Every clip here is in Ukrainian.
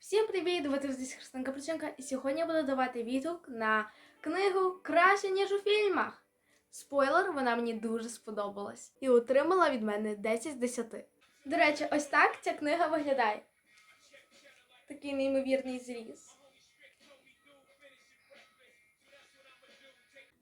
Всім привіт! Ви здесь Христинка Причинка, і сьогодні я буду давати відгук на книгу Краще, ніж у фільмах. Спойлер, вона мені дуже сподобалась і отримала від мене 10 з 10. До речі, ось так ця книга виглядає. Такий неймовірний зріз.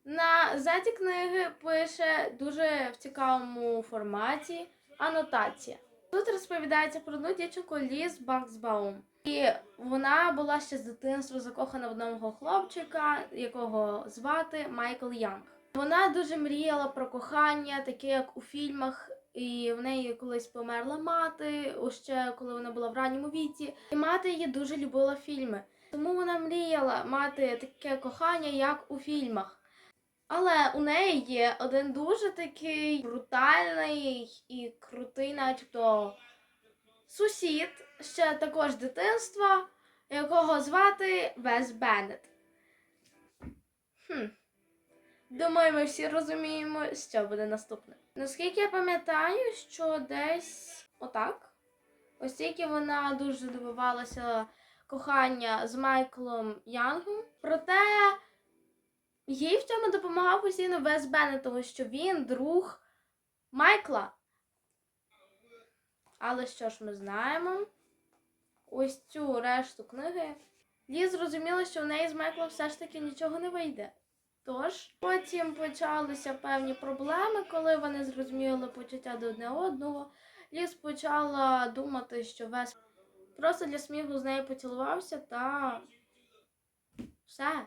На заді книги пише дуже в цікавому форматі анотація. Тут розповідається про одну дівчинку Ліз Баксбаум. І вона була ще з дитинства закохана в одного хлопчика, якого звати Майкл Янг. Вона дуже мріяла про кохання, таке як у фільмах. І в неї колись померла мати, ще коли вона була в ранньому віці. І мати її дуже любила фільми. Тому вона мріяла мати таке кохання, як у фільмах. Але у неї є один дуже такий брутальний і крутий, начебто, сусід, ще також дитинства, якого звати Вес Беннет. Хм. Думаю, ми всі розуміємо, що буде наступне. Наскільки я пам'ятаю, що десь отак. Ось тільки вона дуже добивалася кохання з Майклом Янгом. Проте їй в цьому допомагав постійно Вес Беннет, тому що він друг Майкла. Але що ж ми знаємо? Ось цю решту книги. Лі зрозуміла, що в неї з Майклом все ж таки нічого не вийде. Тож потім почалися певні проблеми, коли вони зрозуміли почуття до одне одного. Ліз почала думати, що Вес просто для сміху з нею поцілувався та все.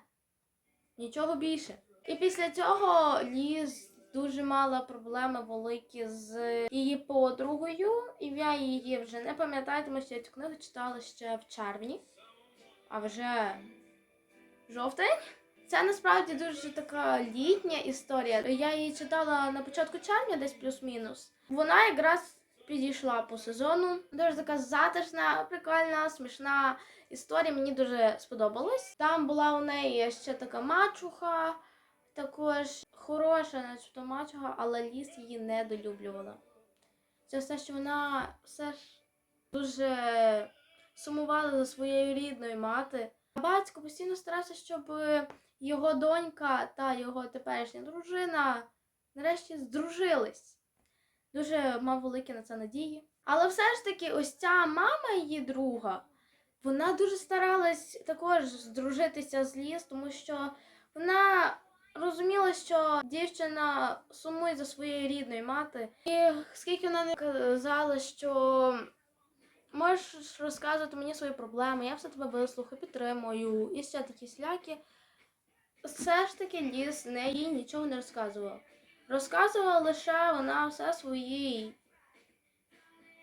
Нічого більше. І після цього Ліз дуже мала проблеми великі з її подругою, і я її вже не пам'ятаю, тому що я цю книгу читала ще в червні, а вже жовтень. Це насправді дуже така літня історія. Я її читала на початку червня, десь плюс-мінус. Вона якраз підійшла по сезону. Дуже така затишна, прикольна, смішна історія. Мені дуже сподобалась. Там була у неї ще така мачуха, також хороша, начебто мачуха, але ліс її недолюблювала. Це все, що вона все ж дуже сумувала за своєю рідною мати. Батько постійно старався, щоб його донька та його теперішня дружина нарешті здружились. Дуже мав великі на це надії. Але все ж таки, ось ця мама її друга, вона дуже старалась також здружитися з ліс, тому що вона розуміла, що дівчина сумує за своєю рідною мати. І скільки вона не казала, що можеш розказувати мені свої проблеми, я все тебе вислухаю, підтримую, і ще такі сляки. Все ж таки ліс не їй нічого не розказувала. Розказувала лише вона все своїй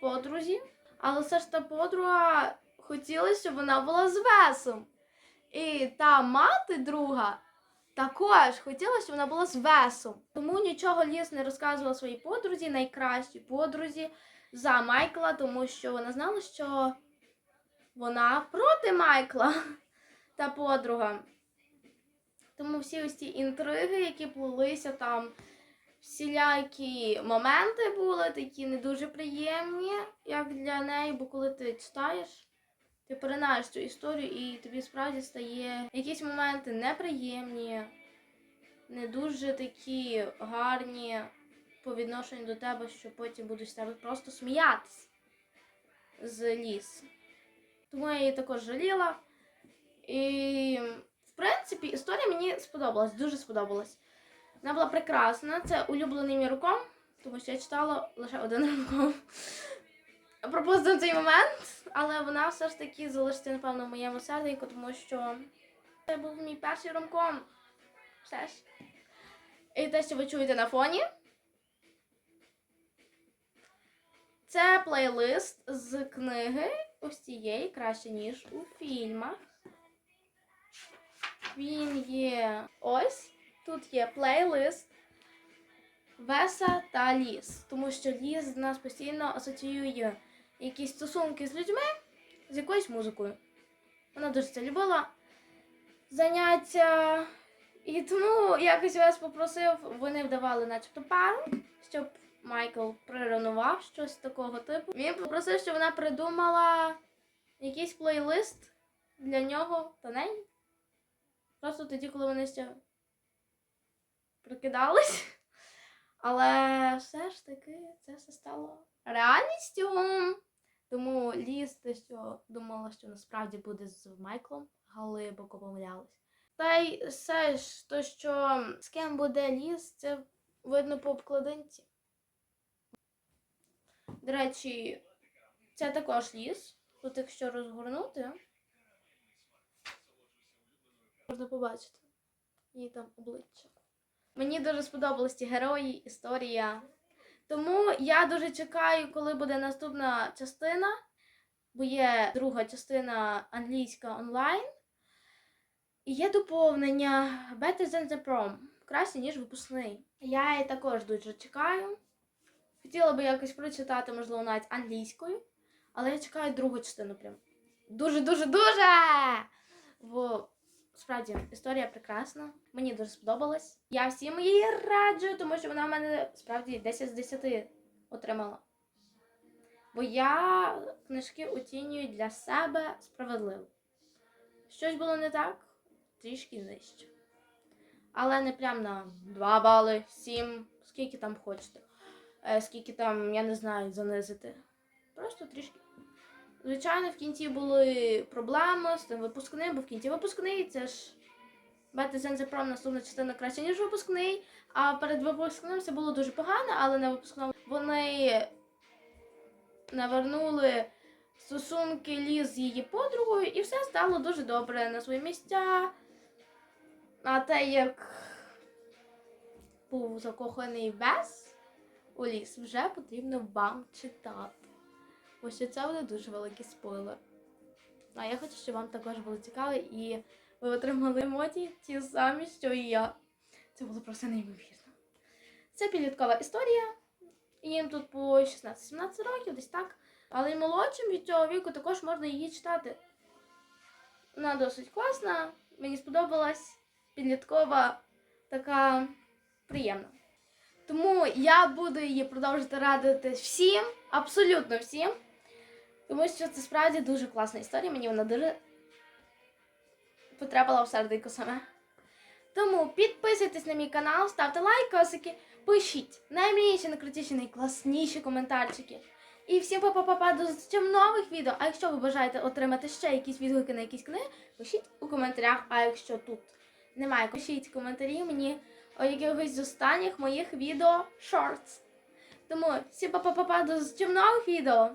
подрузі, але все ж та подруга хотіла, щоб вона була з Весом. І та мати друга також хотіла, щоб вона була з Весом. Тому нічого Ліс не розказувала своїй подрузі, найкращій подрузі за Майкла, тому що вона знала, що вона проти Майкла та подруга. Тому всі ось ці інтриги, які плелися там, всілякі моменти були такі не дуже приємні, як для неї, бо коли ти читаєш, ти поринаєш цю історію і тобі справді стає якісь моменти неприємні, не дуже такі гарні по відношенню до тебе, що потім будуть з тебе просто сміятись з ліс. Тому я її також жаліла. І в принципі, історія мені сподобалась, дуже сподобалась. Вона була прекрасна. Це улюблений мій руком, тому що я читала лише один руком. Пропустив цей момент, але вона все ж таки залишиться, напевно, в моєму серденьку, тому що це був мій перший ромком. Все ж. І те, що ви чуєте на фоні. Це плейлист з книги ось цієї краще, ніж у фільмах. Він є ось. Тут є плейлист Веса та Ліс. Тому що Ліс з нас постійно асоціює якісь стосунки з людьми з якоюсь музикою. Вона дуже це любила. Заняття. І тому якось вас попросив, вони вдавали начебто пару, щоб Майкл приревнував щось такого типу. Він попросив, щоб вона придумала якийсь плейлист для нього та неї. Просто тоді, коли вони ще прокидались. Але все ж таки це все стало реальністю. Тому те, що думала, що насправді буде з Майклом, глибоко помилялась. Та й все ж, то, що з ким буде Ліз, це видно по обкладинці. До речі, це також ліс. Тут, якщо розгорнути, можна побачити її там обличчя. Мені дуже сподобались ті герої, історія. Тому я дуже чекаю, коли буде наступна частина, бо є друга частина англійська онлайн. І є доповнення Better than the Prom. Краще, ніж випускний. Я її також дуже чекаю. Хотіла би якось прочитати, можливо, навіть англійською, але я чекаю другу частину прям. Дуже-дуже дуже! Бо справді історія прекрасна. Мені дуже сподобалась. Я всім її раджу, тому що вона в мене справді 10 з 10 отримала. Бо я книжки оцінюю для себе справедливо. Щось було не так, трішки нижче. Але не прям на 2 бали, 7, скільки там хочете. Е, скільки там, я не знаю, занизити. Просто трішки. Звичайно, в кінці були проблеми з тим випускним, бо в кінці випускний це ж Better Than наступна частина краще, ніж випускний. А перед випускним все було дуже погано, але на випускному вони навернули стосунки Ліз з її подругою, і все стало дуже добре на свої місця. А те, як був закоханий Бес у ліс, вже потрібно вам читати. Що це буде дуже великий спойлер. А я хочу, щоб вам також було цікаво і ви отримали емоції ті самі, що і я. Це було просто неймовірно. Це підліткова історія. Їм тут по 16-17 років, десь так. Але й молодшим від цього віку також можна її читати. Вона досить класна, мені сподобалась підліткова, така приємна. Тому я буду її продовжувати радити всім, абсолютно всім. Тому що це справді дуже класна історія. Мені вона дуже потрапила в серденько саме. Тому підписуйтесь на мій канал, ставте лайкосики, пишіть наймрійші, найкрутіші, найкласніші коментарчики. І всім па-па-па-па, до зустрічі нових відео. А якщо ви бажаєте отримати ще якісь відгуки на якісь книги, пишіть у коментарях. А якщо тут немає, пишіть коментарі мені о якихось з останніх моїх відео шортс. Тому всім па-па-па-па, до зустрічі нових відео.